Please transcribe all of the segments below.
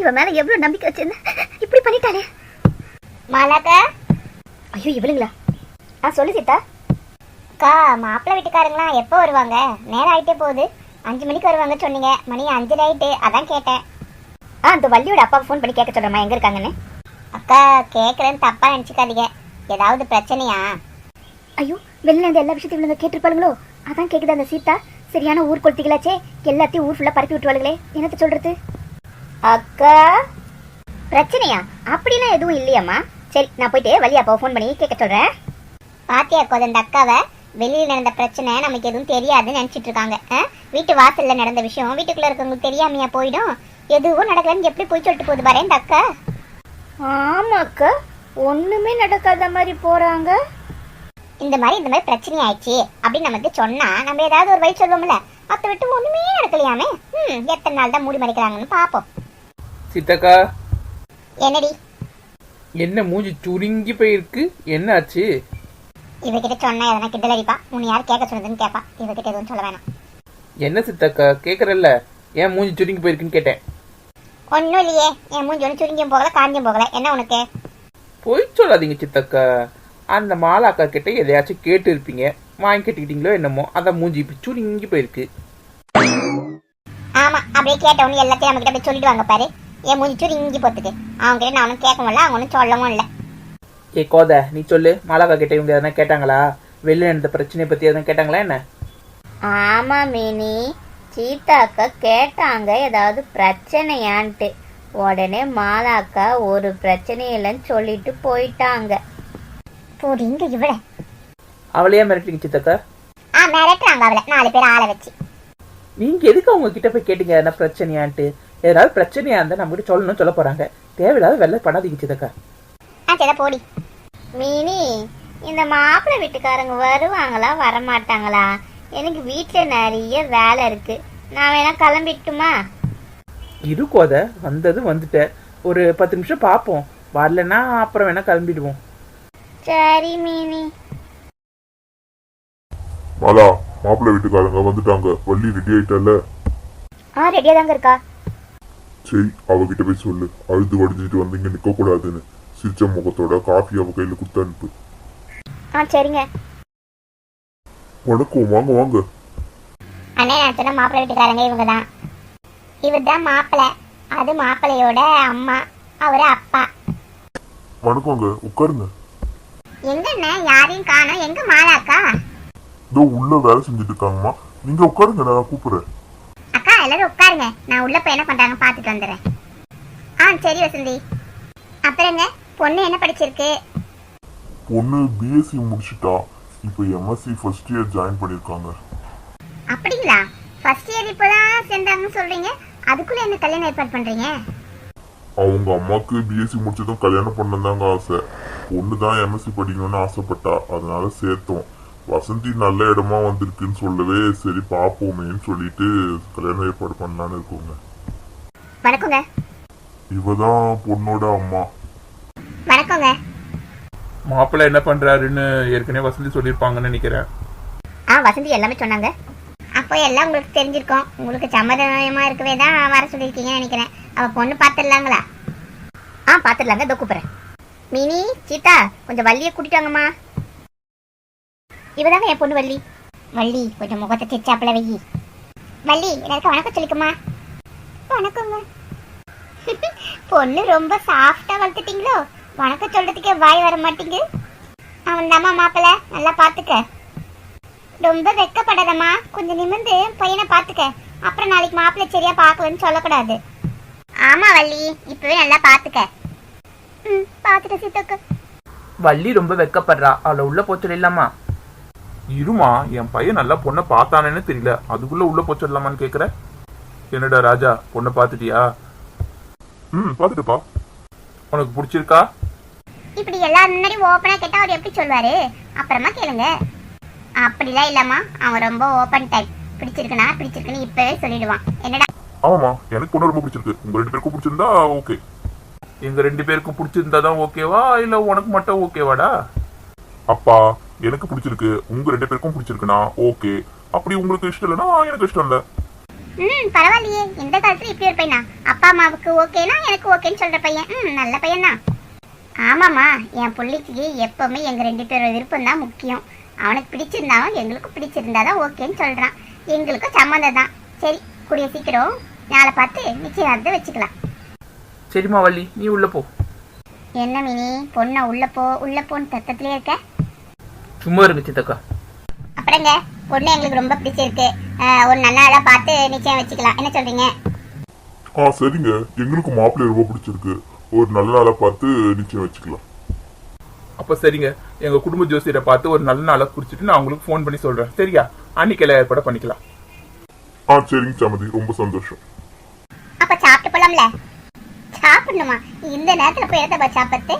இவ மேல எவ்வளவு நம்பிக்கை வச்சிருந்தேன் இப்படி பண்ணிட்டாளே. மாலாக்கா? ஐயோ இவளுங்களா? ஆ சொல்லு சீதா. அக்கா மாப்பிள்ளை வீட்டுக்காரங்களாம் எப்போ வருவாங்க? நேரம் ஆயிட்டே போகுது. அஞ்சு மணிக்கு வருவாங்க சொன்னீங்க. மணி அஞ்சு ஆயிட்டு அதான் கேட்டேன். ஆ அந்த வள்ளியோட அப்பா ஃபோன் பண்ணி கேட்க சொல்றேம்மா. எங்க இருக்காங்கன்னு? அக்கா கேட்குறேன்னு தப்பா நினச்சிக்காதீங்க. ஏதாவது பிரச்சனையா? ஐயோ வெளில இருந்து எல்லா விஷயத்தையும் இவளுங்க கேட்டிருப்பாளுங்களோ? அதான் கேக்குது அந்த சீதா. சரியான ஊர் கொளுத்திகளாச்சே எல்லாத்தையும் ஊர் ஃபுல்லா பரப்பி விட்டுவாளுங்களே என்னத்த சொல்றது? அக்கா. பிரச்சனையா? அப்படிலாம் எதுவும் இல்லையாம்மா. சரி நான் போயிட்டு அப்பாவை ஃபோன் பண்ணி கேட்க சொல்றேன். பாத்தியா கோத அந்த அக்காவை? வெளியில் நடந்த பிரச்சனை நமக்கு எதுவும் தெரியாதுன்னு நினச்சிட்டு இருக்காங்க? வீட்டு வாசல்ல நடந்த விஷயம் வீட்டுக்குள்ள இருக்கவங்களுக்கு தெரியாமையா போயிடும்? எதுவும் நடக்கலன்னு எப்படி போய் சொல்லிட்டு போகுது பாரு இந்த அக்கா. ஆமாக்கா ஒண்ணுமே நடக்காத மாதிரி போறாங்க. இந்த மாதிரி இந்த மாதிரி பிரச்சனை ஆயிடுச்சு அப்படின்னு நமக்கு சொன்னா நம்ம ஏதாவது ஒரு வழி சொல்லுவோம்ல. அதை விட்டு ஒண்ணுமே நடக்கலையாமே? ம் எத்தனை நாள் தான் மூடி மறைக்கிறாங்கன்னு பாப்போம் சித்தக்கா. என்னடி? என்ன மூஞ்சி சுருங்கி போயிருக்கு? என்ன ஆச்சு? இவகிட்ட சொன்னா எதனா கிண்டல் அடிப்பா உன்னை யார் கேட்க சொன்னதுன்னு கேட்பா. இவகிட்ட எதுவும் சொல்ல வேணாம். என்ன சித்தக்கா? கேக்குறல்ல. ஏன் மூஞ்சி சுருங்கி போயிருக்குன்னு கேட்டேன். ஒன்றும் இல்லையே. என் மூஞ்சி ஒன்று சுருங்கியும் போகல காஞ்சியும் போகல. என்ன உனக்கு? பொய் சொல்லாதீங்க சித்தக்கா. அந்த மாலாக்கா கிட்ட எதையாச்சும் கேட்டு இருப்பீங்க வாங்கி கட்டிக்கிட்டீங்களோ என்னமோ அதான் மூஞ்சி இப்படி சுருங்கி போயிருக்கு. ஆமா அப்படியே கேட்டவனு எல்லாத்தையும் நம்ம கிட்ட போய் சொல்லிடுவாங்க பாரு. என் மூஞ்சி சுருங்கி போத்துக்கு. அவங்க கிட்ட நான் ஒன்றும் கேட்கவும் இல்லை அவங்க ஒன்றும் சொல்லவும் இல்லை. ஏ கோத நீ சொல்லு. மாலாக்கா கிட்ட இவங்க எதனா கேட்டாங்களா? வெளில நடந்த பிரச்சனையை பத்தி எதனா கேட்டாங்களா என்ன? ஆமா மினி. சீதாக்கா கேட்டாங்க ஏதாவது பிரச்சனையான்ட்டு. உடனே மாலாக்கா ஒரு பிரச்சனையும் இல்லைன்னு சொல்லிட்டு போயிட்டாங்க. போடி இங்க இவ்வளோ அவளையே மிரட்டுறீங்க சித்தக்கா ஆ மிரட்டுறாங்க அவளை. நாலு பேர் ஆளை வச்சு. நீங்க எதுக்கு அவங்க கிட்ட போய் கேட்டீங்க? எதனா பிரச்சனையான்ட்டு. ஏதாவது பிரச்சனையா இருந்தா நம்ம கிட்ட சொல்லணும்னு சொல்ல போறாங்க. தேவையில்லாத வெள்ளை பண்ணாதீங்க சித்தக்கா ஆ சரி போடி. மினி இந்த மாப்பிள்ளை வீட்டுக்காரங்க வருவாங்களா வரமாட்டாங்களா? எனக்கு வீட்டில் நிறைய வேலை இருக்கு. நான் வேணா கிளம்பிட்டுமா? இரு கோத வந்தது வந்துட்ட. ஒரு பத்து நிமிஷம் பார்ப்போம் வரலன்னா அப்புறம் வேணா கிளம்பிடுவோம். சரி மினி. மாலா மாப்பிள்ளை வீட்டுக்காரங்க வந்துட்டாங்க. வள்ளி ரெடி ஆயிட்டல்ல ஆ ரெடியாக தாங்க இருக்கா? சரி அவகிட்ட போய் சொல்லு. அழுது வடிஞ்சிட்டு வந்தீங்க நிக்க கூடாதுன்னு சிரிச்ச முகத்தோட காஃபி அவ கையில கொடுத்து அனுப்பு. ஆ சரிங்க. வணக்கம் வாங்க வாங்க. அண்ணே நான் சொன்ன மாப்பிள்ளை வீட்டுக்காரங்க இவங்க தான். இவர் தான் மாப்பிள்ளை. அது மாப்பிள்ளையோட அம்மா. அவரு அப்பா. வணக்கங்க உட்காருங்க. எங்கண்ணே யாரையும் காணோம். எங்க மாலாக்கா? இதோ உள்ள வேலை செஞ்சுட்டு இருக்காங்கம்மா. நீங்க உட்காருங்க நான் கூப்பிடுறேன். எல்லாரும் உட்காருங்க. நான் உள்ள போய் என்ன பண்றாங்க பார்த்துட்டு வந்துடுறேன். ஆ சரி வசந்தி. அப்புறங்க பொண்ணு என்ன படிச்சிருக்கு? பொண்ணு பிஎஸ்சி முடிச்சிட்டா. இப்போ எம்எஸ்சி ஃபர்ஸ்ட் இயர் ஜாயின் பண்ணிருக்காங்க அப்படிங்களா? ஃபர்ஸ்ட் இயர் இப்போதான் சேர்ந்தாங்கன்னு சொல்றீங்க. அதுக்குள்ள என்ன கல்யாணம் ஏற்பாடு பண்றீங்க? அவங்க அம்மாக்கு பிஎஸ்சி முடிச்சதும் கல்யாணம் பண்ணதாங்க ஆசை. பொண்ணு தான் எம்எஸ்சி படிக்கணும்னு ஆசைப்பட்டா. அதனால சேர்த்தோம். வசந்தி நல்ல இடமா வந்திருக்குன்னு சொல்லவே சரி பார்ப்போமேன்னு சொல்லிட்டு கல்யாணம் ஏற்பாடு பண்ணலான்னு இருக்கோங்க. வணக்கங்க. இவ தான் பொண்ணோட அம்மா. வணக்கங்க. மாப்பிள்ளை என்ன பண்றாருன்னு ஏற்கனவே வசந்தி சொல்லியிருப்பாங்கன்னு நினைக்கிறேன். ஆ வசந்தி எல்லாமே சொன்னாங்க. அப்போ எல்லாம் உங்களுக்கு தெரிஞ்சிருக்கும். உங்களுக்கு சம்மதமா இருக்கவே தான் வர சொல்லியிருக்கீங்கன்னு நினைக்கிறேன். அவ பொண்ணு பார்த்துடலாங்களா ஆ பார்த்துடலாங்க இதோ கூப்பிட்றேன். மினி சீதா கொஞ்சம் வள்ளியை கூட்டிட்டு வாங்கம்மா. இவதாங்க என் பொண்ணு வள்ளி. வள்ளி கொஞ்சம் முகத்தை திச்சாப்புல வெயி வள்ளி எல்லாருக்கும் வணக்கம் சொல்லிக்குமா? வணக்கங்க. பொண்ணு ரொம்ப சாஃப்டா வளர்த்துட்டீங்களோ? வணக்கம் சொல்றதுக்கே வாய் வர மாட்டீங்க அவன் தாம்மா மாப்பிள்ள நல்லா பார்த்துக்க ரொம்ப வெக்கப்படாதம்மா. கொஞ்சம் நிமிர்ந்து பையனை பார்த்துக்க அப்புறம் நாளைக்கு மாப்பிள்ளை சரியா பார்க்கலன்னு சொல்லக்கூடாது. ஆமா வள்ளி இப்பவே நல்லா பார்த்துக்க ம் பார்த்துட்டு சித்தக்க. வள்ளி ரொம்ப வெக்கப்படுறா. அவளை உள்ள போச்சு இல்லாமா இருமா? என் பையன் நல்லா பொண்ணை பார்த்தானேன்னு தெரியல. அதுக்குள்ள உள்ள போச்சிடலாமான்னு கேக்குற? என்னடா ராஜா பொண்ணை பார்த்துட்டியா? ம் பார்த்துட்டுப்பா. உனக்கு பிடிச்சிருக்கா? இப்படி எல்லாரும் முன்னாடி ஓப்பனா கேட்டா அவர் எப்படி சொல்வாரு அப்புறமா கேளுங்க. அப்படிலாம் இல்லம்மா அவன் ரொம்ப ஓப்பன் டைப் பிடிச்சிருக்குனா பிடிச்சிருக்குன்னு இப்பவே சொல்லிடுவான். என்னடா? ஆமாமா எனக்கு பொண்ணு ரொம்ப பிடிச்சிருக்கு. உங்க ரெண்டு பேருக்கும் பிடிச்சிருந்தா ஓகே எங்க ரெண்டு பேருக்கும் பிடிச்சிருந்தா தான் ஓகேவா இல்ல உனக்கு மட்டும் ஓகேவாடா அப்பா எனக்கு பிடிச்சிருக்கு உங்க ரெண்டு பேருக்கும் பிடிச்சிருக்குன்னா ஓகே அப்படி உங்களுக்கு இஷ்டம் இல்லைன்னா எனக்கு இஷ்டம் இல்ல. ம் பரவாயில்லையே. இந்த காலத்துல இப்படி ஒரு பையனா? அப்பா அம்மாவுக்கு ஓகேனா எனக்கு ஓகேன்னு சொல்ற பையன். ம் நல்ல பையன் தான் ஆமாம்மா என் பிள்ளைக்கு எப்பவுமே எங்க ரெண்டு பேரோட விருப்பம் தான் முக்கியம். அவனுக்கு பிடிச்சிருந்தாலும் எங்களுக்கு பிடிச்சிருந்தாதான் ஓகேன்னு சொல்றான். எங்களுக்கும் சம்மந்தம் தான் சரி கூடிய சீக்கிரம் நாளை பார்த்து நிச்சயதார்த்தம் வச்சுக்கலாம். சரிம்மா வள்ளி நீ உள்ள போ. என்ன மினி? பொண்ணை உள்ள போ. உள்ள போன்னு தத்தத்திலே இருக்க. சும்மா இருங்க சித்தக்கா அப்புறங்க பொண்ணு எங்களுக்கு ரொம்ப பிடிச்சிருக்கு. ஆஹ் ஒரு நல்ல நாளா பார்த்து நிச்சயம் வச்சுக்கலாம். என்ன சொல்றீங்க? ஆ சரிங்க. எங்களுக்கு மாப்பிள்ளை ரொம்ப பிடிச்சிருக்கு. ஒரு நல்ல நாளா பார்த்து நிச்சயம் வச்சுக்கலாம். அப்ப சரிங்க. எங்க குடும்ப ஜோசியரை பார்த்து ஒரு நல்ல நாளை குறிச்சிட்டு நான் உங்களுக்கு ஃபோன் பண்ணி சொல்றேன். சரியா? அன்னைக்கு எல்லாம் ஏற்பாடு பண்ணிக்கலாம். ஆ சரிங்க சமதி. ரொம்ப சந்தோஷம். அப்ப சாப்பிட்டு போலாம்ல? சாப்பிடணுமா? இந்த நேரத்துல போய் எதை சாப்பிட்டு.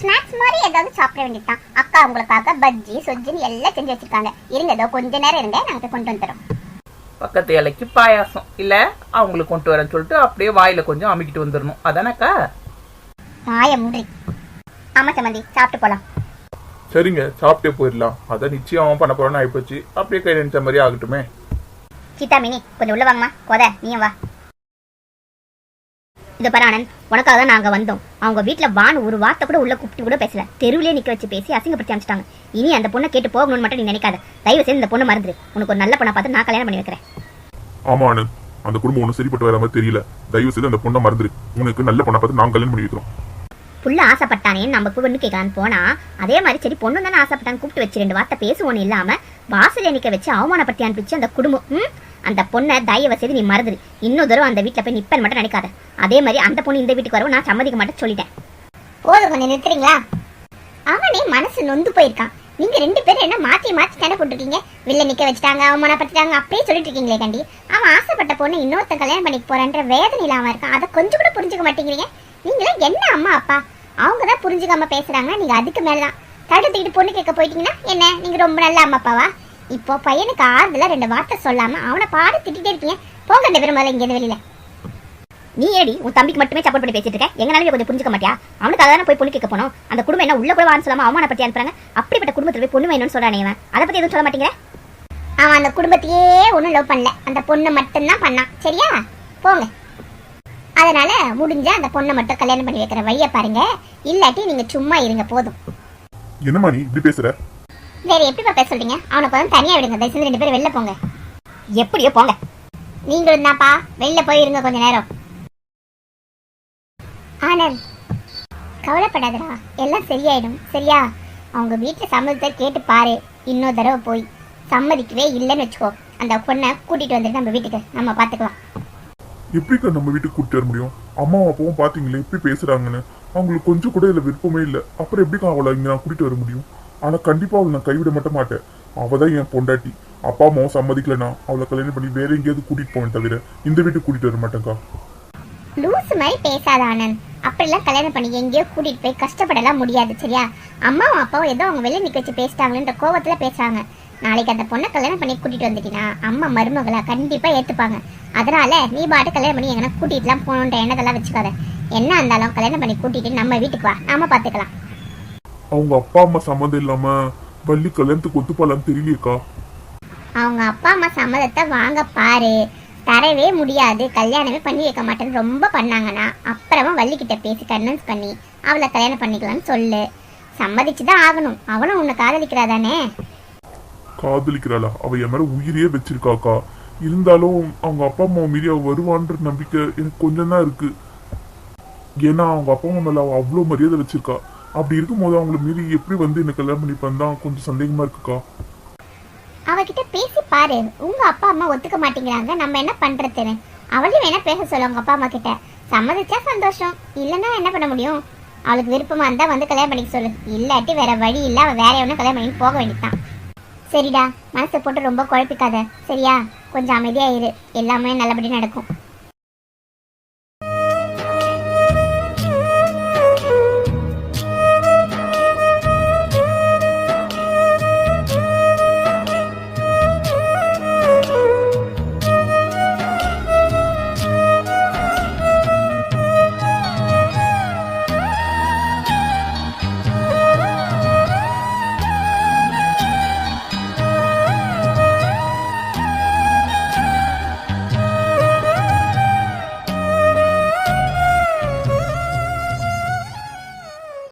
ஸ்நாக்ஸ் மாதிரி ஏதாவது சாப்பிட வேண்டியதுதான். அக்கா உங்களுக்காக பஜ்ஜி சொஜ்ஜின்னு எல்லாம் செஞ்சு வச்சிருக்காங்க. இருங்க ஏதோ கொஞ்ச நேரம் இருங்க நாங்க போய் கொண்டு வந்துடுறோம். பக்கத்து இலைக்கு பாயாசம். இல்ல அவங்களுக்கு கொண்டு வரேன்னு சொல்லிட்டு அப்படியே வாயில கொஞ்சம் அமுக்கிட்டு வந்துடணும். அதானக்கா மாய முடி. ஆமா சம்மந்தி சாப்பிட்டு போலாம். சரிங்க சாப்பிட்டே போயிடலாம். அதான் நிச்சயம் பண்ண போறேன்னு ஆயிப்போச்சு. அப்படியே கை நினைச்ச மாதிரி ஆகட்டுமே. சீதா மினி கொஞ்சம் உள்ள வாங்கம்மா. கொத நீயும் வா. இது பாரு ஆனந்த் உனக்காக தான் நாங்க வந்தோம். அவங்க வீட்ல வான் ஒரு வார்த்தை கூட உள்ள கூப்பிட்டு கூட பேசல. தெருவிலே நிக்க வச்சு பேசி அசிங்கப்படுத்தி அனுப்பிச்சிட்டாங்க. இனி அந்த பொண்ணை கேட்டு போகணும்னு மட்டும் நீ நினைக்காத. தயவு செய்து இந்த பொண்ணை மறந்துரு. உனக்கு ஒரு நல்ல பொண்ணை பார்த்து நான் கல்யாணம் பண்ணி வைக்கிறேன். ஆமா ஆனந்த் அந்த குடும்பம் ஒன்றும் சரிப்பட்டு வர மாதிரி தெரியல. தயவு செய்து அந்த பொண்ணை மறந்துரு. உனக்கு நல்ல பொண்ணை பார்த்து நாங்க கல்யாணம் பண்ணி வைக்கிறோம். புள்ள ஆசைப்பட்டானே நம்ம பொண்ணு கேட்கலான்னு போனா அதே மாதிரி சரி பொண்ணு தானே ஆசைப்பட்டான்னு கூப்பிட்டு வச்சு ரெண்டு வார்த்தை பேசுவோன்னு இல்லாம வாசல்ல நிக்க வச்சு அவமானப்படுத்தி அனுப்பிச்சு அந்த குடும்பம்? அந்த பொண்ணை தயவு செய்து நீ மறந்துடு இன்னொரு தடவை அந்த வீட்டுல போய் நிப்பன் மட்டும் நினைக்காத. அதே மாதிரி அந்த பொண்ணு இந்த வீட்டுக்கு வரவும் நான் சம்மதிக்க மாட்டேன்னு சொல்லிட்டேன். போதும் கொஞ்சம் நிறுத்துறீங்களா? அவனே மனசு நொந்து போயிருக்கான். நீங்க ரெண்டு பேரும் என்ன மாத்தி மாத்தி சண்டை போட்டுருக்கீங்க? வெளில நிக்க வச்சுட்டாங்க அவமானப்படுத்திட்டாங்க அப்படியே சொல்லிட்டு இருக்கீங்களே கண்டி. அவன் ஆசைப்பட்ட பொண்ணு இன்னொருத்தன் கல்யாணம் பண்ணிக்க போறன்ற வேதனையில அவன் இருக்கான். அதை கொஞ்சம் கூட புரிஞ்சுக்க மாட்டேங்கிறீங்க. நீங்களே என்ன அம்மா அப்பா? அவங்க தான் புரிஞ்சுக்காம பேசுறாங்க நீங்க அதுக்கு மேலதான். தடுத்துக்கிட்டு பொண்ணு கேட்க போயிட்டீங்கன்னா என்ன? நீங்க ரொம்ப நல்ல அம்மா அப்பாவா? இப்போ பையனுக்கு ஆறுதல ரெண்டு வார்த்தை சொல்லாம அவனை பாடு திட்டிட்டே இருக்கீங்க போங்க ரெண்டு பேரும் முதல்ல இங்க வெளியில. நீ ஏடி உன் தம்பிக்கு மட்டுமே சப்போர்ட் பண்ணி பேசிட்டு இருக்க. எங்களால கொஞ்சம் புரிஞ்சுக்க மாட்டியா? அவனுக்கு தானே போய் பொண்ணு கேட்க போனோம்? அந்த குடும்பம் என்ன உள்ள கூட வான்னு சொல்லாம பத்தி அனுப்புறாங்க? அப்படிப்பட்ட குடும்பத்தில் போய் பொண்ணு வேணும்னு சொல்றானே இவன். அதை பத்தி எதுவும் சொல்ல மாட்டீங்க அவன் அந்த குடும்பத்தையே ஒன்றும் லவ் பண்ணல. அந்த பொண்ணை மட்டும்தான் பண்ணான். சரியா? போங்க. அதனால முடிஞ்ச அந்த பொண்ணை மட்டும் கல்யாணம் பண்ணி வைக்கிற வழியை பாருங்க. இல்லாட்டி நீங்க சும்மா இருங்க போதும். என்னம்மா நீ இப்படி பேசுற? வேற எப்படிப்பா பேச சொல்றீங்க அவனை போதும் தனியா விடுங்க. தயவு செஞ்சு ரெண்டு பேரும் வெளில போங்க. எப்படியோ போங்க. நீங்களும் தான்ப்பா வெளில போய் இருங்க கொஞ்ச நேரம். ஆனந்த் கவலைப்படாதடா. எல்லாம் சரியாயிடும். சரியா? அவங்க வீட்டில் சம்மதத்தை கேட்டு பாரு. இன்னொரு தடவை போய். சம்மதிக்கவே இல்லைன்னு வச்சுக்கோ. அந்த பொண்ணை கூட்டிட்டு வந்துட்டு நம்ம வீட்டுக்கு நம்ம பார்த்துக்கலாம் எப்படிக்கா நம்ம வீட்டுக்கு கூட்டிட்டு வர முடியும்? அம்மாவும் அப்பாவும் பார்த்தீங்களே எப்படி பேசுகிறாங்கன்னு அவங்களுக்கு கொஞ்சம் கூட இதில் விருப்பமே இல்லை. அப்புறம் எப்படிக்கா அவளை இங்கே நான் கூட்டிட்டு வர முடியும்? ஆனா கண்டிப்பா அவளை நான் கைவிட மட்டும் மாட்டேன். அவ தான் என் பொண்டாட்டி. அப்பா அம்மாவும் சம்மதிக்கலனா அவளை கல்யாணம் பண்ணி வேற எங்கேயாவது கூட்டிட்டு போவேன் தவிர இந்த வீட்டுக்கு கூட்டிட்டு வர மாட்டேங்க்கா லூசு மாதிரி பேசாத ஆனந்த். அப்படிலாம் கல்யாணம் பண்ணி எங்கேயோ கூட்டிட்டு போய் கஷ்டப்படலாம் முடியாது சரியா? அம்மாவும் அப்பாவும் ஏதோ அவங்க வெளியே நிக்க வச்சு பேசிட்டாங்கன்ற கோவத்துல பேசுறாங்க. நாளைக்கு அந்த பொண்ணை கல்யாணம் பண்ணி கூட்டிட்டு வந்துட்டீங்கன்னா அம்மா மருமகளா கண்டிப்பா ஏத்துப்பாங்க. அதனால நீ பாட்டு கல்யாணம் பண்ணி எங்கன்னா கூட்டிட்டுலாம் போகணுன்ற எண்ணத்தெல்லாம் வச்சுக்காத. என்ன இருந்தாலும் கல்யாணம் பண்ணி கூட்டிட்டு நம்ம வீட்டுக்கு வா. நாம பாத்துக்கலாம். அவங்க அப்பா அம்மா சம்மந்தம் இல்லாம வள்ளி கல்யாணத்துக்கு ஒத்துப்பாளான்னு தெரியலையேக்கா. அவங்க அப்பா அம்மா சம்மதத்தை வாங்க பாரு. தரவே முடியாது. கல்யாணமே பண்ணி வைக்க மாட்டேன்னு ரொம்ப பண்ணாங்கன்னா அப்புறமா வள்ளிக்கிட்ட பேசி கன்வின்ஸ் பண்ணி அவளை கல்யாணம் பண்ணிக்கலாம்னு சொல்லு. சம்மதிச்சு தான் ஆகணும். அவளும் உன்னை காதலிக்கிறா தானே காதலிக்கிறாளா? அவ என் மேல உயிரையே வச்சிருக்காக்கா. இருந்தாலும் அவங்க அப்பா அம்மா மீறி அவ வருவான்ற நம்பிக்கை எனக்கு கொஞ்சம் தான் இருக்கு. ஏன்னா அவங்க அப்பா அம்மா மேல அவ அவ்வளவு மரியாதை வச்சிருக்கா. அப்படி இருக்கும்போது அவங்கள மீறி எப்படி வந்து என்ன கல்யாணம் பண்ணிப்பான்னு தான் கொஞ்சம் சந்தேகமா இருக்குக்கா. அவகிட்ட பேசி பாரு. உங்க அப்பா அம்மா ஒத்துக்க மாட்டேங்கிறாங்க. நம்ம என்ன பண்றதுன்னு. அவளையும் வேணா பேச சொல்ல உங்க அப்பா அம்மா கிட்ட. சம்மதிச்சா சந்தோஷம். இல்லைன்னா என்ன பண்ண முடியும்? அவளுக்கு விருப்பமா இருந்தா வந்து கல்யாணம் பண்ணிக்க சொல்லு. இல்லாட்டி வேற வழி இல்ல. அவ வேற எவனும் கல்யாணம் பண்ணி போக வேண்டியதுதான். சரிடா. மனசை போட்டு ரொம்ப குழப்பிக்காத. சரியா? கொஞ்சம் அமைதியா இரு. எல்லாமே நல்லபடியா நடக்கும்.